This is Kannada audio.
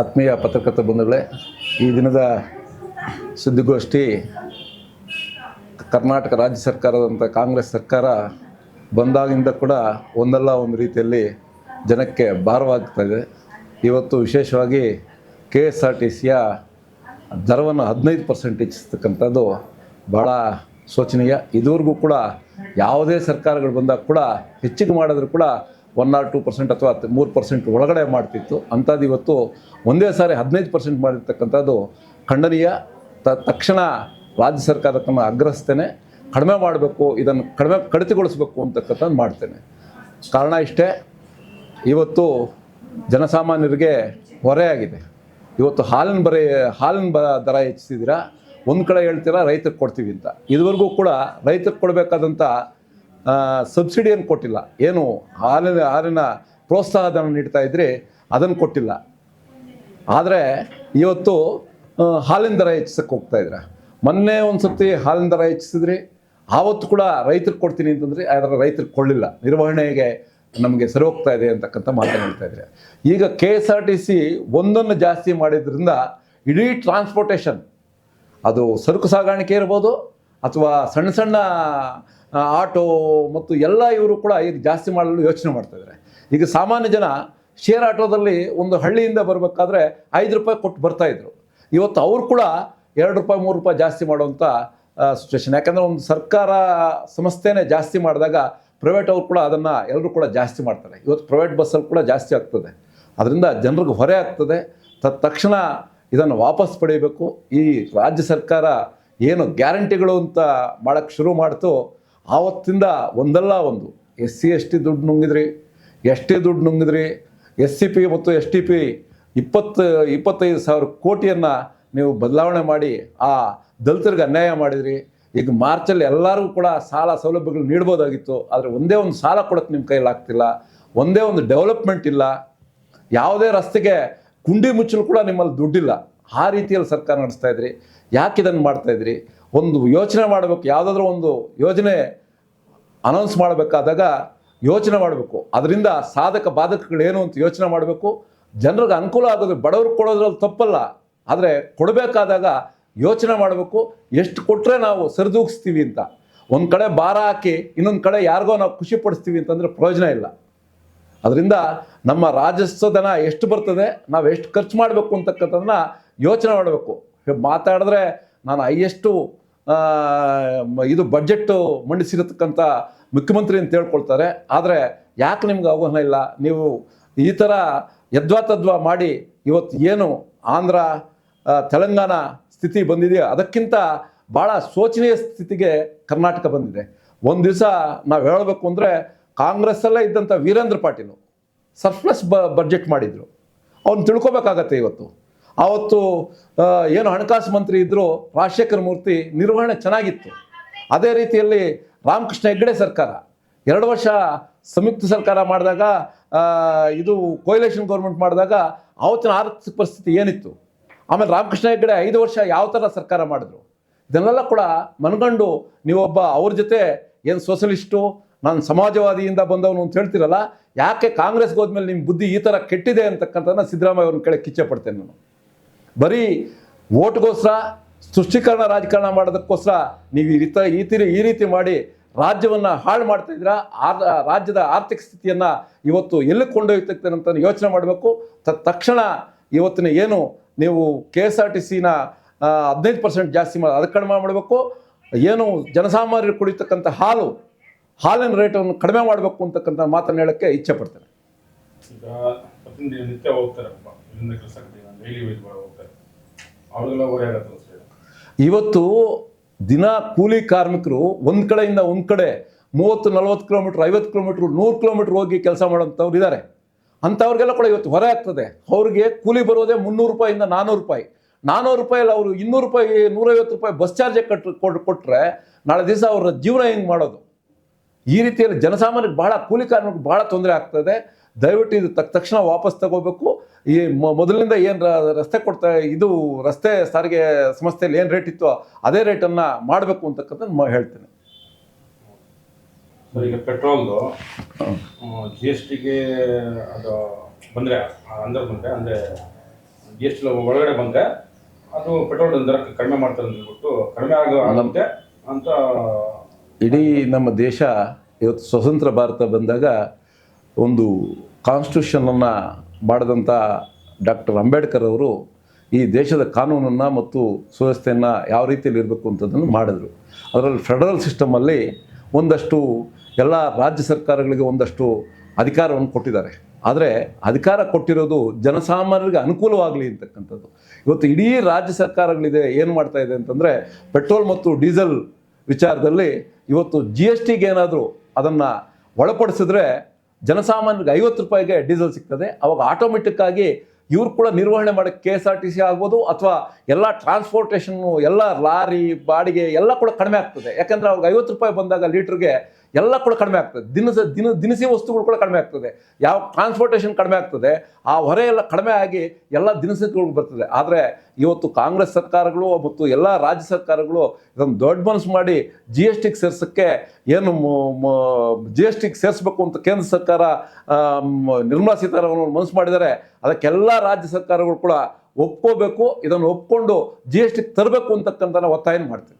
ಆತ್ಮೀಯ ಪತ್ರಕರ್ತ ಬಂಧುಗಳೇ, ಈ ದಿನದ ಸುದ್ದಿಗೋಷ್ಠಿ ಕರ್ನಾಟಕ ರಾಜ್ಯ ಸರ್ಕಾರದಂಥ ಕಾಂಗ್ರೆಸ್ ಸರ್ಕಾರ ಬಂದಾಗಿಂದ ಕೂಡ ಒಂದಲ್ಲ ಒಂದು ರೀತಿಯಲ್ಲಿ ಜನಕ್ಕೆ ಭಾರವಾಗ್ತಾ ಇದೆ. ಇವತ್ತು ವಿಶೇಷವಾಗಿ ಕೆ ಎಸ್ ಆರ್ ಟಿ ಸಿಯ ದರವನ್ನು ಹದಿನೈದು ಪರ್ಸೆಂಟ್ ಹೆಚ್ಚಿಸ್ತಕ್ಕಂಥದ್ದು ಭಾಳ ಶೋಚನೀಯ. ಇದುವರೆಗೂ ಕೂಡ ಯಾವುದೇ ಸರ್ಕಾರಗಳು ಬಂದಾಗ ಕೂಡ ಹೆಚ್ಚಿಗೆ ಮಾಡಿದ್ರು ಕೂಡ ಒನ್ ಆರ್ ಟು ಪರ್ಸೆಂಟ್ ಅಥವಾ ಮೂರು ಪರ್ಸೆಂಟ್ ಒಳಗಡೆ ಮಾಡ್ತಿತ್ತು. ಅಂಥದ್ದು ಇವತ್ತು ಒಂದೇ ಸಾರಿ ಹದಿನೈದು ಪರ್ಸೆಂಟ್ ಮಾಡಿರ್ತಕ್ಕಂಥದ್ದು ಖಂಡನೀಯ. ತ, ತಕ್ಷಣ ರಾಜ್ಯ ಸರ್ಕಾರ ತಮ್ಮ ಆಗ್ರಹಿಸ್ತೇನೆ ಕಡಿಮೆ ಮಾಡಬೇಕು, ಇದನ್ನು ಕಡಿಮೆ ಕಡಿತಗೊಳಿಸಬೇಕು ಅಂತಕ್ಕಂಥದ್ದು ಮಾಡ್ತೇನೆ. ಕಾರಣ ಇಷ್ಟೇ, ಇವತ್ತು ಜನಸಾಮಾನ್ಯರಿಗೆ ಹೊರೆಯಾಗಿದೆ. ಇವತ್ತು ಹಾಲಿನ ಬರೆ, ಹಾಲಿನ ಬ, ದರ ಹೆಚ್ಚಿಸಿದಿರ ಒಂದು ಕಡೆ ಹೇಳ್ತೀರಾ, ರೈತರಿಗೆ ಕೊಡ್ತೀವಿ ಅಂತ. ಇದುವರೆಗೂ ಕೂಡ ರೈತರಿಗೆ ಕೊಡಬೇಕಾದಂಥ ಸಬ್ಸಿಡಿಯನ್ನು ಕೊಟ್ಟಿಲ್ಲ. ಏನು ಹಾಲಿನ ಹಾಲಿನ ಪ್ರೋತ್ಸಾಹಧನ ನೀಡ್ತಾ ಇದ್ರಿ ಅದನ್ನು ಕೊಟ್ಟಿಲ್ಲ. ಆದರೆ ಇವತ್ತು ಹಾಲಿನ ದರ ಹೆಚ್ಚಿಸಕ್ಕೆ ಹೋಗ್ತಾ ಇದ್ರ. ಮೊನ್ನೆ ಒಂದು ಸರ್ತಿ ಹಾಲಿನ ದರ ಹೆಚ್ಚಿಸಿದ್ರಿ. ಆವತ್ತು ಕೂಡ ರೈತರಿಗೆ ಕೊಡ್ತೀನಿ ಅಂತಂದರೆ ಅದರ ರೈತರಿಗೆ ಕೊಡಲಿಲ್ಲ. ನಿರ್ವಹಣೆಗೆ ನಮಗೆ ಸರಿ ಹೋಗ್ತಾ ಇದೆ ಅಂತಕ್ಕಂಥ ಮಾತನಾಡ್ತಾ ಇದ್ದಾರೆ ಈಗ K S R T C ಒಂದನ್ನು ಜಾಸ್ತಿ ಮಾಡಿದ್ರಿಂದ ಇಡೀ ಟ್ರಾನ್ಸ್ಪೋರ್ಟೇಷನ್ ಅದು ಸರಕು ಸಾಗಾಣಿಕೆ ಇರ್ಬೋದು, ಅಥವಾ ಸಣ್ಣ ಸಣ್ಣ ಆಟೋ ಮತ್ತು ಎಲ್ಲ ಇವರು ಕೂಡ ಈಗ ಜಾಸ್ತಿ ಮಾಡಲು ಯೋಚನೆ ಮಾಡ್ತಾ ಇದ್ದಾರೆ. ಈಗ ಸಾಮಾನ್ಯ ಜನ ಶೇರ್ ಆಟೋದಲ್ಲಿ ಒಂದು ಹಳ್ಳಿಯಿಂದ ಬರಬೇಕಾದ್ರೆ ಐದು ರೂಪಾಯಿ ಕೊಟ್ಟು ಬರ್ತಾ ಇದ್ರು. ಇವತ್ತು ಅವರು ಕೂಡ ಎರಡು ರೂಪಾಯಿ, ಮೂರು ರೂಪಾಯಿ ಜಾಸ್ತಿ ಮಾಡುವಂಥ ಸಿಚುವೇಶನ್ ಯಾಕಂದರೆ ಒಂದು ಸರ್ಕಾರ ಸಂಸ್ಥೆನೇ ಜಾಸ್ತಿ ಮಾಡಿದಾಗ ಪ್ರೈವೇಟ್ ಅವ್ರು ಕೂಡ ಅದನ್ನು ಎಲ್ಲರೂ ಕೂಡ ಜಾಸ್ತಿ ಮಾಡ್ತಾರೆ. ಇವತ್ತು ಪ್ರೈವೇಟ್ ಬಸ್ಸಲ್ಲಿ ಕೂಡ ಜಾಸ್ತಿ ಆಗ್ತದೆ. ಅದರಿಂದ ಜನರಿಗೆ ಹೊರೆ ಆಗ್ತದೆ. ತಕ್ಷಣ ಇದನ್ನು ವಾಪಸ್ ಪಡೆಯಬೇಕು. ಈ ರಾಜ್ಯ ಸರ್ಕಾರ ಏನು ಗ್ಯಾರಂಟಿಗಳು ಅಂತ ಮಾಡೋಕ್ಕೆ ಶುರು ಮಾಡ್ತು ಆವತ್ತಿಂದ ಒಂದಲ್ಲ ಒಂದು. ಎಸ್ ಸಿ ಎಸ್ ಟಿ ದುಡ್ಡು ನುಂಗಿದ್ರಿ. ಎಸ್ ಟಿ ದುಡ್ಡು ನುಂಗಿದ್ರಿ. ಎಸ್ ಸಿ ಪಿ ಮತ್ತು ಎಸ್ ಟಿ ಪಿ ಇಪ್ಪತ್ತು, ಇಪ್ಪತ್ತೈದು ಸಾವಿರ ಕೋಟಿಯನ್ನು ನೀವು ಬದಲಾವಣೆ ಮಾಡಿ ಆ ದಲಿತರಿಗೆ ಅನ್ಯಾಯ ಮಾಡಿದ್ರಿ. ಈಗ ಮಾರ್ಚಲ್ಲಿ ಎಲ್ಲರಿಗೂ ಕೂಡ ಸಾಲ ಸೌಲಭ್ಯಗಳು ನೀಡ್ಬೋದಾಗಿತ್ತು. ಆದರೆ ಒಂದೇ ಒಂದು ಸಾಲ ಕೊಡೋಕ್ಕೆ ನಿಮ್ಮ ಕೈಯಲ್ಲಿ ಆಗ್ತಿಲ್ಲ. ಒಂದೇ ಒಂದು ಡೆವಲಪ್ಮೆಂಟ್ ಇಲ್ಲ. ಯಾವುದೇ ರಸ್ತೆಗೆ ಕುಂಡಿ ಮುಚ್ಚಲು ಕೂಡ ನಿಮ್ಮಲ್ಲಿ ದುಡ್ಡಿಲ್ಲ. ಆ ರೀತಿಯಲ್ಲಿ ಸರ್ಕಾರ ನಡೆಸ್ತಾ ಇದ್ರಿ. ಯಾಕೆ ಇದನ್ನು ಮಾಡ್ತಾ ಇದ್ರಿ? ಒಂದು ಯೋಚನೆ ಮಾಡಬೇಕು. ಯಾವುದಾದ್ರೂ ಒಂದು ಯೋಜನೆ ಅನೌನ್ಸ್ ಮಾಡಬೇಕಾದಾಗ ಯೋಚನೆ ಮಾಡಬೇಕು. ಅದರಿಂದ ಸಾಧಕ ಬಾಧಕಗಳೇನು ಅಂತ ಯೋಚನೆ ಮಾಡಬೇಕು. ಜನರಿಗೆ ಅನುಕೂಲ ಆಗೋದು ಬಡವ್ರಿಗೆ ಕೊಡೋದ್ರಲ್ಲಿ ತಪ್ಪಲ್ಲ. ಆದರೆ ಕೊಡಬೇಕಾದಾಗ ಯೋಚನೆ ಮಾಡಬೇಕು. ಎಷ್ಟು ಕೊಟ್ಟರೆ ನಾವು ಸರಿದೂಗಿಸ್ತೀವಿ ಅಂತ. ಒಂದು ಕಡೆ ಭಾರ ಹಾಕಿ ಇನ್ನೊಂದು ಕಡೆ ಯಾರಿಗೋ ನಾವು ಖುಷಿ ಪಡಿಸ್ತೀವಿ ಅಂತಂದರೆ ಪ್ರಯೋಜನ ಇಲ್ಲ. ಅದರಿಂದ ನಮ್ಮ ರಾಜಸ್ವಧನ ಎಷ್ಟು ಬರ್ತದೆ, ನಾವು ಎಷ್ಟು ಖರ್ಚು ಮಾಡಬೇಕು ಅಂತಕ್ಕಂಥದನ್ನ ಯೋಚನೆ ಮಾಡಬೇಕು. ಮಾತಾಡಿದ್ರೆ ನಾನು ಹೈಯೆಸ್ಟು ಇದು ಬಡ್ಜೆಟ್ಟು ಮಂಡಿಸಿರತಕ್ಕಂಥ ಮುಖ್ಯಮಂತ್ರಿ ಅಂತ ಹೇಳ್ಕೊಳ್ತಾರೆ. ಆದರೆ ಯಾಕೆ ನಿಮ್ಗೆ ಅವಗಾಹನ ಇಲ್ಲ? ನೀವು ಈ ಥರ ಯದ್ವಾ ತದ್ವಾ ಮಾಡಿ ಇವತ್ತು ಏನು ಆಂಧ್ರ ತೆಲಂಗಾಣ ಸ್ಥಿತಿ ಬಂದಿದೆಯೋ? ಅದಕ್ಕಿಂತ ಭಾಳ ಶೋಚನೀಯ ಸ್ಥಿತಿಗೆ ಕರ್ನಾಟಕ ಬಂದಿದೆ. ಒಂದು ದಿವಸ ನಾವು ಹೇಳಬೇಕು ಅಂದರೆ ಕಾಂಗ್ರೆಸ್ಸಲ್ಲೇ ಇದ್ದಂಥ ವೀರೇಂದ್ರ ಪಾಟೀಲು ಸರ್ಪ್ಲಸ್ ಬ ಬಡ್ಜೆಟ್ ಮಾಡಿದರು. ಅವ್ನು ತಿಳ್ಕೊಬೇಕಾಗತ್ತೆ ಇವತ್ತು. ಆವತ್ತು ಏನು ಹಣಕಾಸು ಮಂತ್ರಿ ಇದ್ದರು ರಾಜಶೇಖರ ಮೂರ್ತಿ ನಿರ್ವಹಣೆ ಚೆನ್ನಾಗಿತ್ತು. ಅದೇ ರೀತಿಯಲ್ಲಿ ರಾಮಕೃಷ್ಣ ಹೆಗ್ಗಡೆ ಸರ್ಕಾರ. ಎರಡು ವರ್ಷ ಸಂಯುಕ್ತ ಸರ್ಕಾರ ಮಾಡಿದಾಗ ಇದು ಕೊಯ್ಲೇಷನ್ ಗೌರ್ಮೆಂಟ್ ಮಾಡಿದಾಗ ಆವತ್ತಿನ ಆರ್ಥಿಕ ಪರಿಸ್ಥಿತಿ ಏನಿತ್ತು? ಆಮೇಲೆ ರಾಮಕೃಷ್ಣ ಹೆಗ್ಗಡೆ ಐದು ವರ್ಷ ಯಾವ ಥರ ಸರ್ಕಾರ ಮಾಡಿದ್ರು? ಇದನ್ನೆಲ್ಲ ಕೂಡ ಮನಗಂಡು ನೀವೊಬ್ಬ ಅವ್ರ ಜೊತೆ ಏನು ಸೋಷಲಿಸ್ಟು ನಾನು ಸಮಾಜವಾದಿಯಿಂದ ಬಂದವನು ಅಂತ ಹೇಳ್ತಿರಲ್ಲ, ಯಾಕೆ ಕಾಂಗ್ರೆಸ್ಗೆ ಹೋದ್ಮೇಲೆ ನಿಮ್ಮ ಬುದ್ಧಿ ಈ ಥರ ಕೆಟ್ಟಿದೆ ಅಂತಕ್ಕಂಥದ್ದನ್ನ ಸಿದ್ದರಾಮಯ್ಯ ಅವ್ರನ್ನ ಕೇಳಕ್ಕೆ ಕಿಚ್ಚೆ ಪಡ್ತೇನೆ ನಾನು. ಬರೀ ಓಟ್ಗೋಸ್ಕರ ಸೃಷ್ಟೀಕರಣ ರಾಜಕಾರಣ ಮಾಡೋದಕ್ಕೋಸ್ಕರ ನೀವು ಈ ರೀತಿ ಈ ತೀರಿ ಈ ರೀತಿ ಮಾಡಿ ರಾಜ್ಯವನ್ನು ಹಾಳು ಮಾಡ್ತಾ ಇದ್ದೀರಾ? ಆರ್ ರಾಜ್ಯದ ಆರ್ಥಿಕ ಸ್ಥಿತಿಯನ್ನು ಇವತ್ತು ಎಲ್ಲಿ ಕೊಂಡೊಯ್ತಕ್ಕೆ ಅಂತ ಯೋಚನೆ ಮಾಡಬೇಕು. ತಕ್ಷಣ ಇವತ್ತಿನ ಏನು ನೀವು ಕೆ ಎಸ್ ಆರ್ ಟಿ ಸಿನ ಹದಿನೈದು ಪರ್ಸೆಂಟ್ ಜಾಸ್ತಿ ಮಾಡಿ ಅದು ಕಡಿಮೆ ಮಾಡಬೇಕು. ಏನು ಜನಸಾಮಾನ್ಯರು ಕುಡಿತಕ್ಕಂಥ ಹಾಲು, ಹಾಲಿನ ರೇಟನ್ನು ಕಡಿಮೆ ಮಾಡಬೇಕು ಅಂತಕ್ಕಂಥ ಮಾತನ್ನು ಹೇಳೋಕ್ಕೆ ಇಚ್ಛೆ ಪಡ್ತೇನೆ. ಇವತ್ತು ದಿನ ಕೂಲಿ ಕಾರ್ಮಿಕರು ಒಂದು ಕಡೆಯಿಂದ ಒಂದು ಕಡೆ ಮೂವತ್ತು, ನಲವತ್ತು ಕಿಲೋಮೀಟ್ರ್, ಐವತ್ತು ಕಿಲೋಮೀಟ್ರ್, ನೂರು ಕಿಲೋಮೀಟ್ರ್ ಹೋಗಿ ಕೆಲಸ ಮಾಡೋಂಥವ್ರು ಇದ್ದಾರೆ ಅಂಥವ್ರಿಗೆಲ್ಲ ಕೂಡ ಇವತ್ತು ಹೊರೆ ಆಗ್ತದೆ. ಅವ್ರಿಗೆ ಕೂಲಿ ಬರೋದೇ ಮುನ್ನೂರು ರೂಪಾಯಿಂದ ನಾನ್ನೂರು ರೂಪಾಯಿ. ನಾನ್ನೂರು ರೂಪಾಯಲ್ಲಿ ಅವರು ಇನ್ನೂರು ರೂಪಾಯಿ, ನೂರೈವತ್ತು ರೂಪಾಯಿ ಬಸ್ ಚಾರ್ಜ್ ಕಟ್ಟು ಕೊಟ್ಟು ಕೊಟ್ಟರೆ ನಾಳೆ ದಿವಸ ಅವರ ಜೀವನ ಹೆಂಗೆ ಮಾಡೋದು? ಈ ರೀತಿಯಲ್ಲಿ ಜನಸಾಮಾನ್ಯಕ್ಕೆ ಬಹಳ ಕೂಲಿ ಕಾರ್ಮಿಕರಿಗೆ ಬಹಳ ತೊಂದರೆ ಆಗ್ತದೆ. ದಯವಿಟ್ಟು ಇದು ತಕ್ಕ ತಕ್ಷಣ ವಾಪಸ್ ತಗೋಬೇಕು. ಈ ಮೊ- ಮೊದಲಿನಿಂದ ಏನು ರಸ್ತೆ ಕೊಡ್ತಾ ಇದು ರಸ್ತೆ ಸಾರಿಗೆ ಸಂಸ್ಥೆಯಲ್ಲಿ ಏನು ರೇಟ್ ಇತ್ತು ಅದೇ ರೇಟನ್ನು ಮಾಡಬೇಕು ಅಂತಕ್ಕಂಥದ್ದು ಮ ಹೇಳ್ತೇನೆ. ಸರ್ ಈಗ ಪೆಟ್ರೋಲ್ದು ಜಿ ಎಸ್ ಟಿಗೆ ಅದು ಬಂದರೆ ಅಂದ್ರೆ ಬಂದರೆ ಅಂದರೆ ಜಿ ಎಸ್ ಟಿ ಒಳಗಡೆ ಬಂದರೆ ಅದು ಪೆಟ್ರೋಲ್ ದರ ಕಡಿಮೆ ಮಾಡ್ತಾರೆ ಅಂತ ಹೇಳ್ಬಿಟ್ಟು ಕಡಿಮೆ ಆಗೋ ಆಗುತ್ತೆ ಅಂತ ಇಡೀ ನಮ್ಮ ದೇಶ ಇವತ್ತು ಸ್ವತಂತ್ರ ಭಾರತ ಬಂದಾಗ ಒಂದು ಕಾನ್ಸ್ಟಿಟ್ಯೂಷನನ್ನು ಮಾಡಿದಂಥ ಡಾಕ್ಟರ್ ಅಂಬೇಡ್ಕರ್ ಅವರು ಈ ದೇಶದ ಕಾನೂನನ್ನು ಮತ್ತು ಸುವ್ಯವಸ್ಥೆಯನ್ನು ಯಾವ ರೀತಿಯಲ್ಲಿ ಇರಬೇಕು ಅಂತದನ್ನು ಮಾಡಿದರು. ಅದರಲ್ಲಿ ಫೆಡರಲ್ ಸಿಸ್ಟಮಲ್ಲಿ ಒಂದಷ್ಟು ಎಲ್ಲ ರಾಜ್ಯ ಸರ್ಕಾರಗಳಿಗೆ ಒಂದಷ್ಟು ಅಧಿಕಾರವನ್ನು ಕೊಟ್ಟಿದ್ದಾರೆ. ಆದರೆ ಅಧಿಕಾರ ಕೊಟ್ಟಿರೋದು ಜನಸಾಮಾನ್ಯರಿಗೆ ಅನುಕೂಲವಾಗಲಿ ಅಂತಕ್ಕಂಥದ್ದು. ಇವತ್ತು ಇಡೀ ರಾಜ್ಯ ಸರ್ಕಾರಗಳಿದೆ, ಏನು ಮಾಡ್ತಾ ಇದೆ ಅಂತಂದರೆ ಪೆಟ್ರೋಲ್ ಮತ್ತು ಡೀಸೆಲ್ ವಿಚಾರದಲ್ಲಿ ಇವತ್ತು ಜಿ ಎಸ್ ಟಿಗೇನಾದರೂ ಅದನ್ನು ಒಳಪಡಿಸಿದ್ರೆ ಜನಸಾಮಾನ್ಯರಿಗೆ ಐವತ್ತು ರೂಪಾಯಿಗೆ ಡೀಸೆಲ್ ಸಿಗ್ತದೆ. ಅವಾಗ ಆಟೋಮೆಟಿಕ್ ಆಗಿ ಇವ್ರು ಕೂಡ ನಿರ್ವಹಣೆ ಮಾಡೋಕ್ಕೆ K S R T C ಆಗ್ಬೋದು ಅಥವಾ ಎಲ್ಲ ಟ್ರಾನ್ಸ್ಪೋರ್ಟೇಷನ್ನು ಎಲ್ಲ ಲಾರಿ, ಬಾಡಿಗೆ ಎಲ್ಲ ಕೂಡ ಕಡಿಮೆ ಆಗ್ತದೆ. ಯಾಕಂದರೆ ಅವ್ರಿಗೆ ಐವತ್ತು ರೂಪಾಯಿ ಬಂದಾಗ ಲೀಟ್ರಿಗೆ ಎಲ್ಲ ಕೂಡ ಕಡಿಮೆ ಆಗ್ತದೆ. ದಿನಸ, ದಿನ, ದಿನಸಿ ವಸ್ತುಗಳು ಕೂಡ ಕಡಿಮೆ ಆಗ್ತದೆ. ಯಾವ ಟ್ರಾನ್ಸ್ಪೋರ್ಟೇಷನ್ ಕಡಿಮೆ ಆಗ್ತದೆ, ಆ ಹೊರೆ ಎಲ್ಲ ಕಡಿಮೆ ಆಗಿ ಎಲ್ಲ ದಿನಸಿಗಳು ಬರ್ತದೆ. ಆದರೆ ಇವತ್ತು ಕಾಂಗ್ರೆಸ್ ಸರ್ಕಾರಗಳು ಮತ್ತು ಎಲ್ಲ ರಾಜ್ಯ ಸರ್ಕಾರಗಳು ಇದನ್ನು ದೊಡ್ಡ ಮನಸ್ಸು ಮಾಡಿ ಜಿ ಎಸ್ ಟಿಗೆ ಸೇರ್ಸೋಕ್ಕೆ ಏನು ಜಿ ಎಸ್ ಟಿಗೆ ಸೇರಿಸ್ಬೇಕು ಅಂತ ಕೇಂದ್ರ ಸರ್ಕಾರ ನಿರ್ಮಲಾ ಸೀತಾರಾಮನ್ ಮನಸ್ಸು ಮಾಡಿದ್ದಾರೆ ಅದಕ್ಕೆಲ್ಲ ರಾಜ್ಯ ಸರ್ಕಾರಗಳು ಕೂಡ ಒಪ್ಕೋಬೇಕು. ಇದನ್ನು ಒಪ್ಕೊಂಡು ಜಿ ಎಸ್ ಟಿಗೆ ತರಬೇಕು ಅಂತಕ್ಕಂಥ ಒತ್ತಾಯ ಮಾಡ್ತೀವಿ